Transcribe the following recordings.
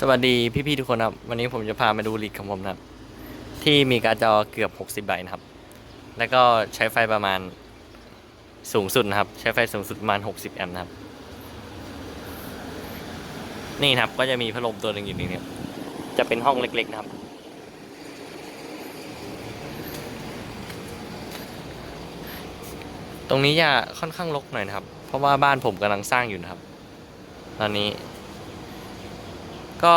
สวัสดีพี่ๆทุกคนครับ วันนี้ผมจะพามาดูลีกของผมนะครับ ที่มีการจอเกือบ 60ใบนะครับ แล้วก็ใช้ไฟประมาณสูงสุดนะครับ ใช้ไฟสูงสุดประมาณ 60 แอมป์นะครับ นี่ครับก็จะมีพัดลมตัวหนึ่งอยู่นี่ครับจะเป็นห้องเล็ก ๆ นะครับ ตรงนี้จะค่อนข้างรกหน่อยนะครับ เพราะว่าบ้านผมกำลังสร้างอยู่นะครับ ตอนนี้ ก็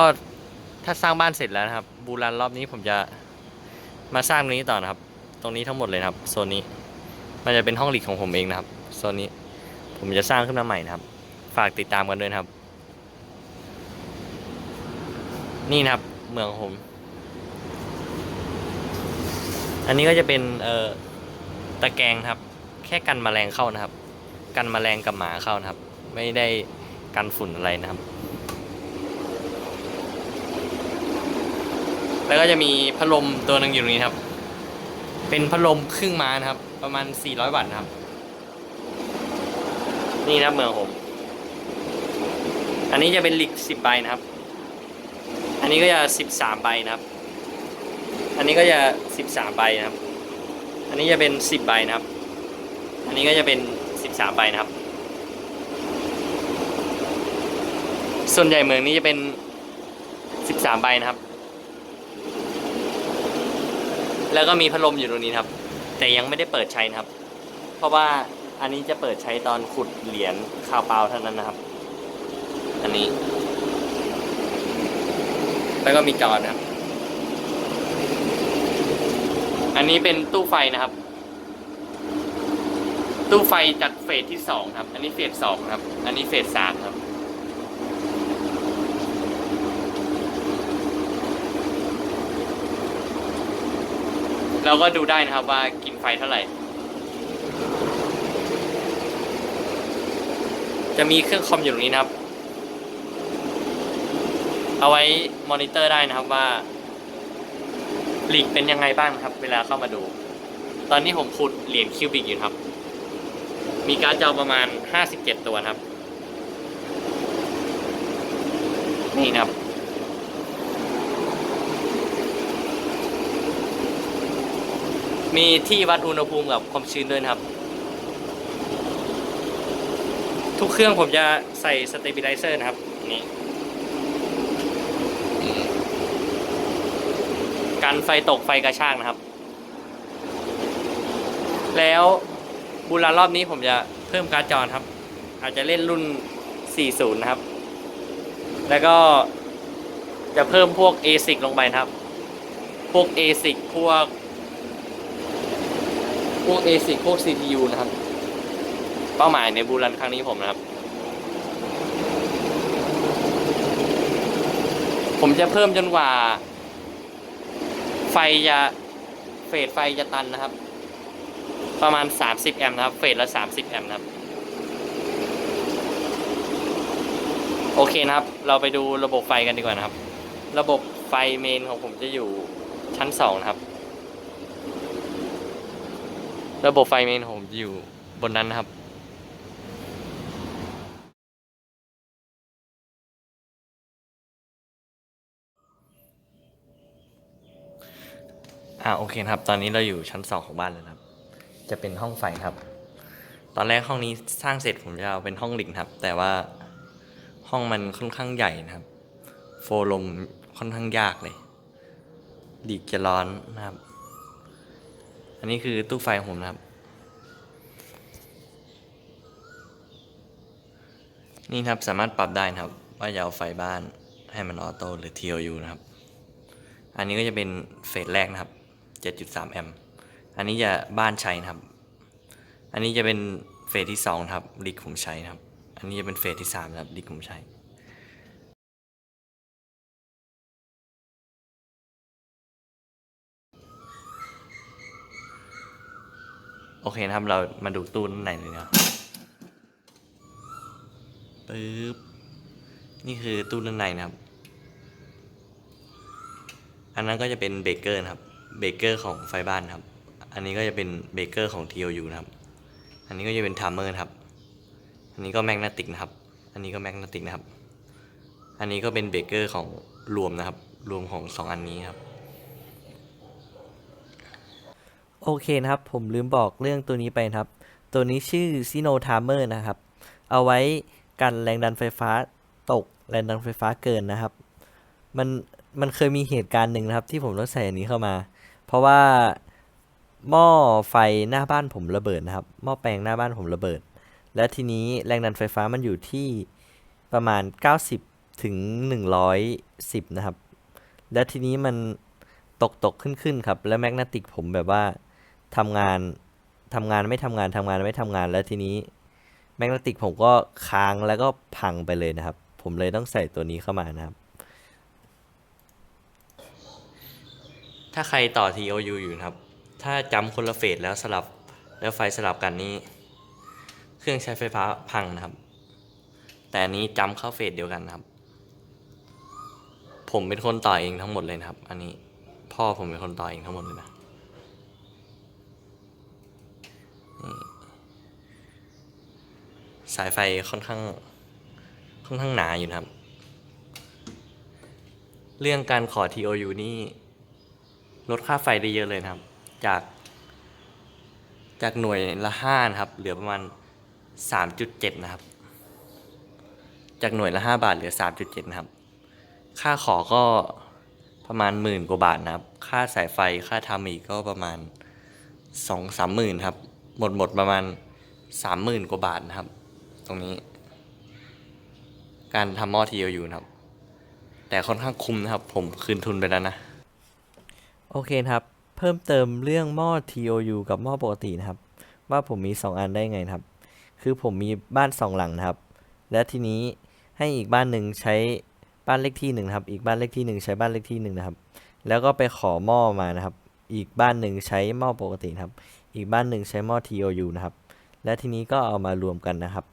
ถ้าสร้างบ้านเสร็จแล้วนะครับ บูรันรอบนี้ผมจะมาสร้างตรงนี้ต่อนะครับ ตรงนี้ทั้งหมดเลยนะครับโซนนี้ มันจะเป็นห้องหลีกของผมเองนะครับโซนนี้ผมจะสร้างขึ้นมาใหม่นะครับ ฝากติดตามกันด้วยนะครับ นี่นะครับเมืองของผม อันนี้ก็จะเป็นเอ่อตะแกรงครับ แค่กันแมลงเข้านะครับ กันแมลงกับหมาเข้านะครับ ไม่ได้กันฝุ่นอะไรนะครับ แล้วก็จะมีพัดลมตัวหนึ่งอยู่ตรงนี้ครับ เป็นพัดลมครึ่งม้านะครับ ประมาณ 400 วัตต์นะครับ นี่นะเมืองผม อันนี้จะเป็นหลิก 10 ใบนะครับ อันนี้ก็จะ 13 ใบนะครับ อันนี้ก็จะ 13 ใบนะครับ อันนี้จะเป็น 10 ใบนะครับ อันนี้ก็จะเป็น 13 ใบนะครับ ส่วนใหญ่เมืองนี้จะเป็น 13 ใบนะครับ แล้วก็มีพัดลมอยู่ตรงนี้ครับ แต่ยังไม่ได้เปิดใช้นะครับ เพราะว่าอันนี้จะเปิดใช้ตอนขุดเหรียญคาวเปล่าเท่านั้นนะครับ อันนี้ แล้วก็มีจอนะครับ อันนี้เป็นตู้ไฟนะครับ ตู้ไฟจากเฟสที่สองครับ อันนี้เฟสสองครับ อันนี้เฟสสามครับ เราก็ดูได้นะครับว่ากินไฟเท่าไหร่ จะมีเครื่องคอมอยู่ตรงนี้นะครับ เอาไว้มอนิเตอร์ได้นะครับว่าหลีกเป็นยังไงบ้างครับ เวลาเข้ามาดู ตอนนี้ผมขุดเหรียญคิวบิกอยู่ครับ มีการ์ดจอประมาณ 57 ตัวครับ นี่นะครับ มีที่วัดอุณหภูมิกับความชื้นด้วยนะครับ ทุกเครื่องผมจะใส่สเต b ิ l ไ z เซอร์นะครับนี่กันไฟตกไฟกระชากนะครับ แล้วบูรารอบนี้ผมจะเพิ่มการ์ดจอครับ อาจจะเล่นรุ่น 40 นะครับ แล้วก็จะเพิ่มพวก ASIC ลงไปนะครับ พวก ASIC พวก พวก ASIC พวก CPU นะครับ เป้าหมายในบูรันครั้งนี้ผมนะครับ ผมจะเพิ่มจนกว่า ไฟจะเฟสไฟจะตันนะครับ ประมาณ 30 แอมป์นะครับ เฟสละ 30 แอมป์นะครับ โอเคนะครับ เราไปดูระบบไฟกันดีกว่านะครับ ระบบไฟเมนของผมจะอยู่ชั้น 2 นะครับ ระบบไฟเมนผมอยู่บนนั้นนะครับอ่าโอเคครับ ตอนนี้เราอยู่ชั้นสองของบ้านแล้วครับ จะเป็นห้องไฟครับ ตอนแรกห้องนี้สร้างเสร็จผมจะเอาเป็นห้องหลิงครับ แต่ว่าห้องมันค่อนข้างใหญ่นะครับ โฟลมค่อนข้างยากเลย ดีกจะร้อนนะครับ นนี้คือตู้ไฟของผมนะครับ นี่ครับสามารถปรับได้นะครับ ว่าจะเอาไฟบ้านให้มันออโต้หรือ TOU นะครับ อันนี้ก็จะเป็นเฟสแรกนะครับ 7.3 แอมป์ อันนี้จะบ้านใช้นะครับ อันนี้จะเป็นเฟสที่2ครับลิกผมใช้นะครับ อันนี้จะเป็นเฟสที่3ครับลิกผมใช้ โอเคนะครับ เรามาดูตู้ด้านในเลยนะครับปึ๊บ นี่คือตู้ด้านในนะครับ อันนั้นก็จะเป็นเบเกอร์นะครับ เบเกอร์ของไฟบ้านครับ อันนี้ก็จะเป็นเบเกอร์ของ TOU นะครับ อันนี้ก็จะเป็นทามเมอร์นะครับ อันนี้ก็แมกนาติกนะครับ อันนี้ก็แมกนาติกนะครับ อันนี้ก็เป็นเบเกอร์ของรวมนะครับ รวมของสองอันนี้ครับ โอเคนะครับ ผมลืมบอกเรื่องตัวนี้ไปนะครับ ตัวนี้ชื่อ Sino Timer นะครับ เอาไว้กันแรงดันไฟฟ้าตกแรงดันไฟฟ้าเกินนะครับ มันมันเคยมีเหตุการณ์หนึ่งนะครับ ที่ผมต้องใส่อันนี้เข้ามา เพราะว่าหม้อไฟหน้าบ้านผมระเบิดนะครับ หม้อแปลงหน้าบ้านผมระเบิด และทีนี้แรงดันไฟฟ้ามันอยู่ที่ประมาณ 90 ถึง 110 นะครับ และทีนี้มันตกตกขึ้นขึ้นครับ แล้วแมกนัติกผมแบบว่า ทำงานทำงานไม่ทำงานทำงานไม่ทำงานแล้วทีนี้แมกนติกผมก็ค้างแล้วก็พังไปเลยนะครับ ผมเลยต้องใส่ตัวนี้เข้ามานะครับ ถ้าใครต่อ TOU อยู่นะครับ ถ้าจำคนละเฟสแล้วสลับแล้วไฟสลับกันนี่เครื่องใช้ไฟฟ้าพังนะครับ แต่อันนี้จำเข้าเฟสเดียวกันนะครับ ผมเป็นคนต่อเองทั้งหมดเลยนะครับ อันนี้พ่อผมเป็นคนต่อเองทั้งหมดเลยนะนี่ สายไฟค่อนข้าง ค่อนข้างหนาอยู่นะครับ เรื่องการขอ TOU นี่ลดค่าไฟได้เยอะเลยนะครับ จาก จากหน่วยละห้านะครับ เหลือประมาณสามจุดเจ็ดนะครับ จากหน่วยละห้าบาทเหลือสามจุดเจ็ดนะครับ ค่าขอก็ประมาณหมื่นกว่าบาทนะครับ ค่าสายไฟค่าทำอีกก็ประมาณสองสามหมื่นครับ หมดหมดประมาณสามหมื่นกว่าบาทนะครับ ตรงนี้ การทำหม้อ TOU นะครับ แต่ค่อนข้างคุ้มนะครับ ผมคืนทุนไปแล้วนะ โอเคครับ เพิ่มเติมเรื่องหม้อ TOU กับหม้อปกตินะครับ ว่าผมมี 2 อันได้ไงครับ คือผมมีบ้าน 2 หลังนะครับ และทีนี้ให้อีกบ้านหนึ่งใช้บ้านเลขที่หนึ่งครับ อีกบ้านเลขที่หนึ่งใช้บ้านเลขที่หนึ่งนะครับ แล้วก็ไปขอหม้อมานะครับ อีกบ้านหนึ่งใช้หม้อปกตินะครับ อีกบ้านหนึ่งใช้หม้อ TOU นะครับ และทีนี้ก็เอามารวมกันนะครับ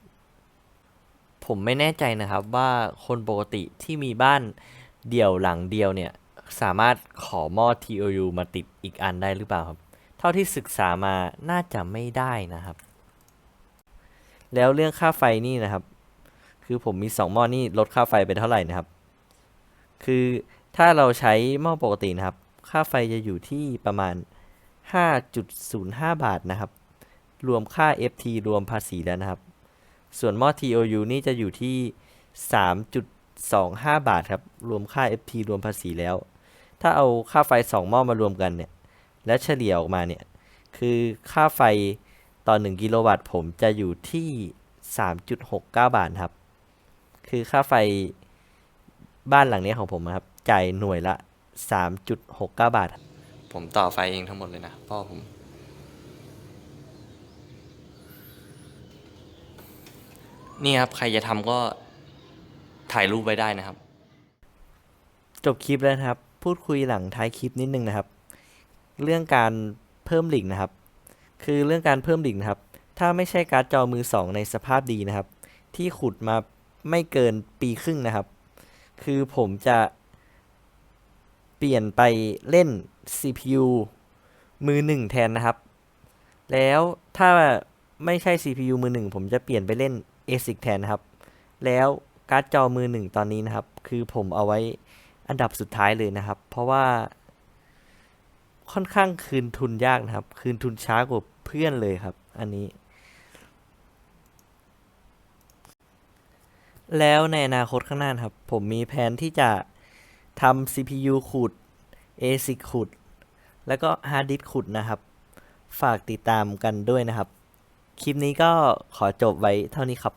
ผมไม่แน่ใจนะครับว่าคนปกติที่มีบ้านเดี่ยวหลังเดียวเนี่ย สามารถขอหม้อ TOU มาติดอีกอันได้หรือเปล่าครับ เท่าที่ศึกษามาน่าจะไม่ได้นะครับ แล้วเรื่องค่าไฟนี่นะครับ คือผมมี 2 หม้อนี่ลดค่าไฟไปเท่าไหร่นะครับ คือถ้าเราใช้หม้อปกตินะครับ ค่าไฟจะอยู่ที่ประมาณ 5.05 บาทนะครับ รวมค่า FT รวมภาษีแล้วนะครับ ส่วนหม้อ TOU นี่จะอยู่ที่ 3.25 บาทครับ รวมค่า FT รวมภาษีแล้ว ถ้าเอาค่าไฟ 2 หม้อมารวมกันเนี่ย และเฉลี่ยออกมาเนี่ย คือค่าไฟต่อ 1 กิโลวัตต์ผมจะอยู่ที่ 3.69 บาทครับ คือค่าไฟบ้านหลังนี้ของผมนะครับ จ่ายหน่วยละ 3.69 บาท ผมต่อไฟเองทั้งหมดเลยนะพ่อผม นี่ครับ ใครจะทำก็ถ่ายรูปไว้ได้นะครับ จบคลิปแล้วนะครับ พูดคุยหลังท้ายคลิปนิดนึงนะครับ เรื่องการเพิ่มหลิงก์นะครับ คือเรื่องการเพิ่มหลิงก์นะครับ ถ้าไม่ใช่การ์ดจอมือสองในสภาพดีนะครับ ที่ขุดมาไม่เกินปีครึ่งนะครับ คือผมจะ ปลี่ยนไปเล่น CPU มือหนึ่งแทนนะครับ แล้วถ้าไม่ใช่ CPU มือหนึ่งผมจะเปลี่ยนไปเล่น ASIC แทนนะครับ แล้วการ์ดจอมือหนึ่งตอนนี้นะครับ คือผมเอาไว้อันดับสุดท้ายเลยนะครับ เพราะว่า ค่อนข้างคืนทุนยากนะครับ คืนทุนช้ากว่าเพื่อนเลยครับ อันนี้ แล้วในอนาคตข้างหน้านครับ ผมมีแผนที่จะ ทำ CPU ขุด ASIC ขุด แล้วก็ฮาร์ดดิสก์ขุดนะครับ ฝากติดตามกันด้วยนะครับ คลิปนี้ก็ขอจบไว้เท่านี้ครับ